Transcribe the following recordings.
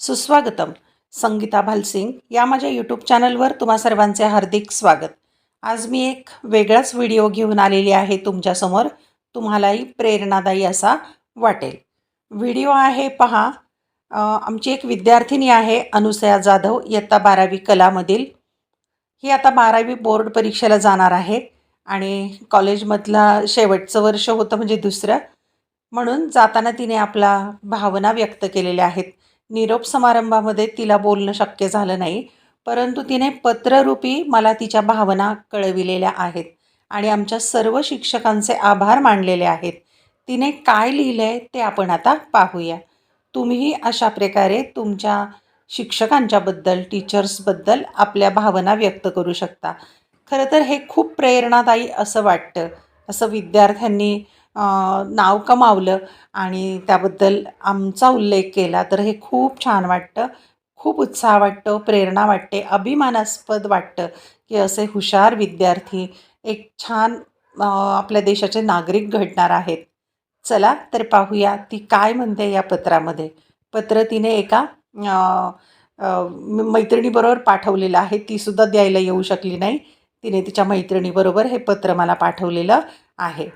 सुस्वागतम. संगीता भालसिंग या माझ्या यूट्यूब चॅनलवर तुम्हा सर्वांचे हार्दिक स्वागत. आज मी एक वेगळाच व्हिडिओ घेऊन आलेली आहे तुमच्यासमोर. तुम्हालाही प्रेरणादायी असा वाटेल. व्हिडिओ आहे पहा आमची एक विद्यार्थिनी आहे अनुसया जाधव. इयत्ता बारावी कलामधील. ही आता बारावी बोर्ड परीक्षेला जाणार आहे आणि कॉलेजमधला शेवटचं वर्ष होतं म्हणजे दुसरं. म्हणून जाताना तिने आपला भावना व्यक्त केलेल्या आहेत. निरोप समारंभामध्ये तिला बोलणं शक्य झालं नाही परंतु तिने पत्ररूपी मला तिच्या भावना कळविलेल्या आहेत आणि आमच्या सर्व शिक्षकांचे आभार मानलेले आहेत. तिने काय लिहिलं आहे ते आपण आता पाहूया. तुम्हीही अशा प्रकारे तुमच्या शिक्षकांच्याबद्दल टीचर्सबद्दल आपल्या भावना व्यक्त करू शकता. खरं तर हे खूप प्रेरणादायी असं वाटतं असं विद्यार्थ्यांनी नाव कमावलं आणि त्याबद्दल आमचा उल्लेख केला तर हे खूप छान वाटतं. खूप उत्साह वाटतो प्रेरणा वाटते अभिमानास्पद वाटतं की असे हुशार विद्यार्थी एक छान आपल्या देशाचे नागरिक घडणार आहेत. चला तर पाहूया ती काय म्हणते या पत्रामध्ये. पत्र तिने एका मैत्रिणीबरोबर पाठवलेलं आहे तीसुद्धा द्यायला येऊ शकली नाही. तिने तिच्या मैत्रिणीबरोबर हे पत्र मला पाठवलेलं आहे.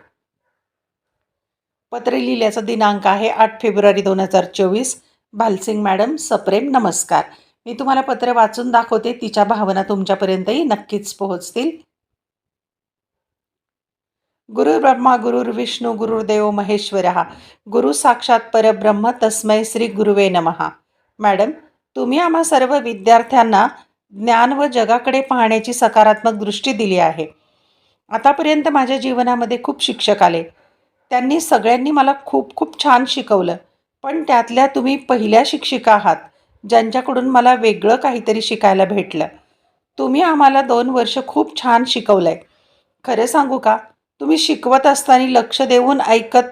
पत्र लिहिल्याचा दिनांक आहे आठ फेब्रुवारी दोन हजार चोवीस. भालसिंग मॅडम सप्रेम नमस्कार. मी तुम्हाला पत्र वाचून दाखवते तिच्या भावना तुमच्यापर्यंतही नक्कीच पोहोचतील. गुरु ब्रह्मा गुरुर विष्णू गुरुर्देव महेश्वर. गुरु साक्षात परब्रह्म तस्मै श्री गुरुवे नमहा मॅडम तुम्ही आम्हा सर्व विद्यार्थ्यांना ज्ञान व जगाकडे पाहण्याची सकारात्मक दृष्टी दिली आहे. आतापर्यंत माझ्या जीवनामध्ये खूप शिक्षक आले. त्यांनी सगळ्यांनी मला खूप खूप छान शिकवलं. पण त्यातल्या तुम्ही पहिल्या शिक्षिका आहात ज्यांच्याकडून मला वेगळं काहीतरी शिकायला भेटलं. तुम्ही आम्हाला दोन वर्ष खूप छान शिकवलं आहे खरं सांगू का? तुम्ही शिकवत असताना लक्ष देऊन ऐकत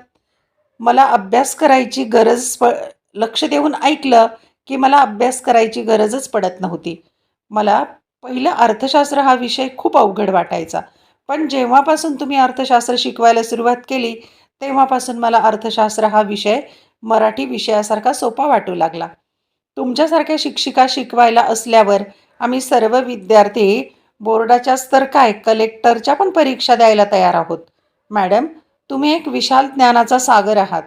मला अभ्यास करायची गरज प लक्ष देऊन ऐकलं की मला अभ्यास करायची गरजच पडत नव्हती. मला पहिलं अर्थशास्त्र हा विषय खूप अवघड वाटायचा. पण जेव्हापासून तुम्ही अर्थशास्त्र शिकवायला सुरुवात केली तेव्हापासून मला अर्थशास्त्र हा विषय मराठी विषयासारखा सोपा वाटू लागला. तुमच्यासारख्या शिक्षिका शिकवायला असल्यावर आम्ही सर्व विद्यार्थी बोर्डाच्याच तर काय कलेक्टरच्या पण परीक्षा द्यायला तयार आहोत. मॅडम तुम्ही एक विशाल ज्ञानाचा सागर आहात.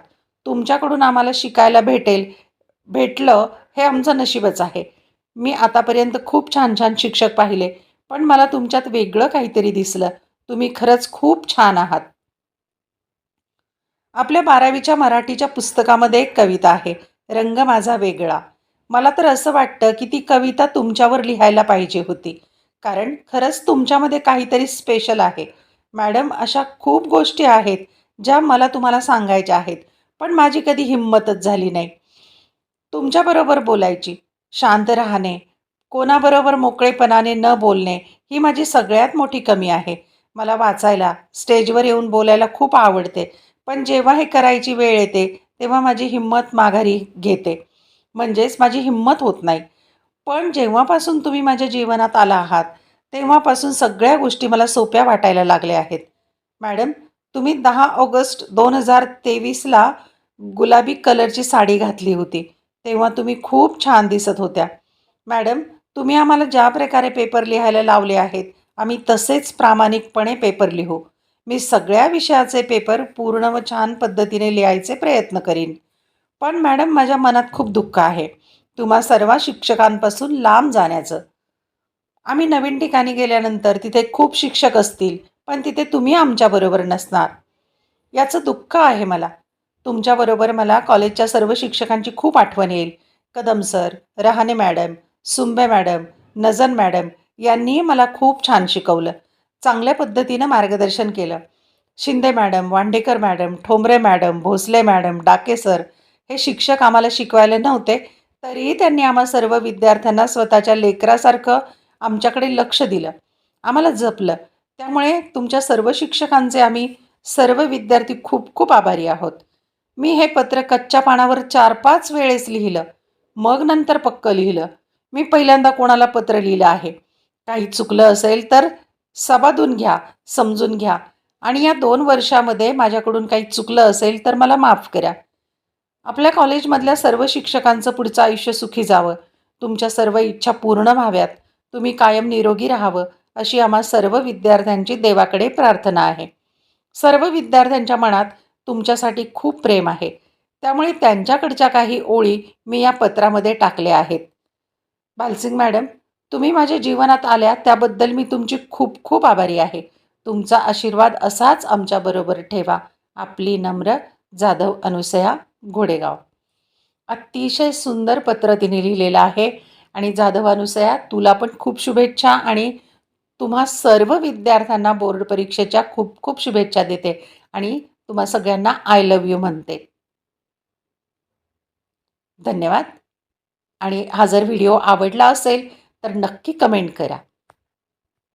तुमच्याकडून आम्हाला शिकायला भेटेल भेटलं हे आमचं नशीबच आहे. मी आतापर्यंत खूप छान छान शिक्षक पाहिले पण मला तुमच्यात वेगळं काहीतरी दिसलं. तुम्ही खरंच खूप छान आहात. आपल्या बारावीच्या मराठीच्या पुस्तकामध्ये एक कविता आहे रंग माझा वेगळा. मला तर असं वाटतं की ती कविता तुमच्यावर लिहायला पाहिजे होती. कारण खरंच तुमच्यामध्ये काहीतरी स्पेशल आहे. मॅडम अशा खूप गोष्टी आहेत ज्या मला तुम्हाला सांगायच्या आहेत पण माझी कधी हिंमतच झाली नाही. तुमच्याबरोबर बोलायची शांत राहणे कोणाबरोबर मोकळेपणाने न बोलणे ही माझी सगळ्यात मोठी कमी आहे. मला वाचायला स्टेजवर येऊन बोलायला खूप आवडते. पण जेव्हा हे करायची वेळ येते तेव्हा माझी हिंमत माघारी घेते. म्हणजेच माझी हिंमत होत नाही. पण जेव्हापासून तुम्ही माझ्या जीवनात आला आहात तेव्हापासून सगळ्या गोष्टी मला सोप्या वाटायला लागल्या आहेत. मॅडम तुम्ही दहा ऑगस्ट दोन हजार तेवीसला गुलाबी कलरची साडी घातली होती. तेव्हा तुम्ही खूप छान दिसत होत्या. मॅडम तुम्ही आम्हाला ज्या प्रकारे पेपर लिहायला लावले आहेत आम्ही तसेच प्रामाणिकपणे पेपर लिहू. मी सगळ्या विषयाचे पेपर पूर्ण व छान पद्धतीने लिहायचे प्रयत्न करीन. पण मॅडम माझ्या मनात खूप दुःख आहे. तुम्हा सर्व शिक्षकांपासून लांब जाण्याचं. आम्ही नवीन ठिकाणी गेल्यानंतर तिथे खूप शिक्षक असतील पण तिथे तुम्ही आमच्याबरोबर नसणार. याचं दुःख आहे मला. तुमच्याबरोबर मला कॉलेजच्या सर्व शिक्षकांची खूप आठवण येईल. Kadam sir Rahane madam Sumbe madam Najan madam यांनीही मला खूप छान शिकवलं. चांगल्या पद्धतीनं मार्गदर्शन केलं. Shinde madam Wandekar madam Thombare madam Bhosale madam Dake sir हे शिक्षक आम्हाला शिकवायला नव्हते. तरीही त्यांनी आम्हा सर्व विद्यार्थ्यांना स्वतःच्या लेकरासारखं आमच्याकडे लक्ष दिलं. आम्हाला जपलं. त्यामुळे तुमच्या सर्व शिक्षकांचे आम्ही सर्व विद्यार्थी खूप खूप आभारी आहोत. मी हे पत्र कच्च्या पानावर चार पाच वेळेस लिहिलं. मग नंतर पक्क लिहिलं. मी पहिल्यांदा कोणाला पत्र लिहिलं आहे? काही चुकलं असेल तर सबादून घ्या समजून घ्या. आणि या दोन वर्षामध्ये माझ्याकडून काही चुकलं असेल तर मला माफ करा. आपल्या कॉलेजमधल्या सर्व शिक्षकांचं पुढचं आयुष्य सुखी जावं. तुमच्या सर्व इच्छा पूर्ण व्हाव्यात. तुम्ही कायम निरोगी राहावं अशी आम्हा सर्व विद्यार्थ्यांची देवाकडे प्रार्थना आहे. सर्व विद्यार्थ्यांच्या मनात तुमच्यासाठी खूप प्रेम आहे. त्यामुळे त्यांच्याकडच्या काही ओळी मी या पत्रामध्ये टाकल्या आहेत. बालसिंग मॅडम तुम्ही माझ्या जीवनात आल्या त्याबद्दल मी तुमची खूप खूप आभारी आहे. तुमचा आशीर्वाद असाच आमच्याबरोबर ठेवा. आपली नम्र जाधव अनुसया घोडेगाव. अतिशय सुंदर पत्र तिने लिहिलेलं आहे. आणि जाधव अनुसया तुला पण खूप शुभेच्छा आणि तुम्हा सर्व विद्यार्थ्यांना बोर्ड परीक्षेच्या खूप खूप शुभेच्छा देते. आणि तुम्हा सगळ्यांना आय लव्ह यू म्हणते. धन्यवाद. आणि हा जर व्हिडिओ आवडला असेल तर नक्की कमेंट करा.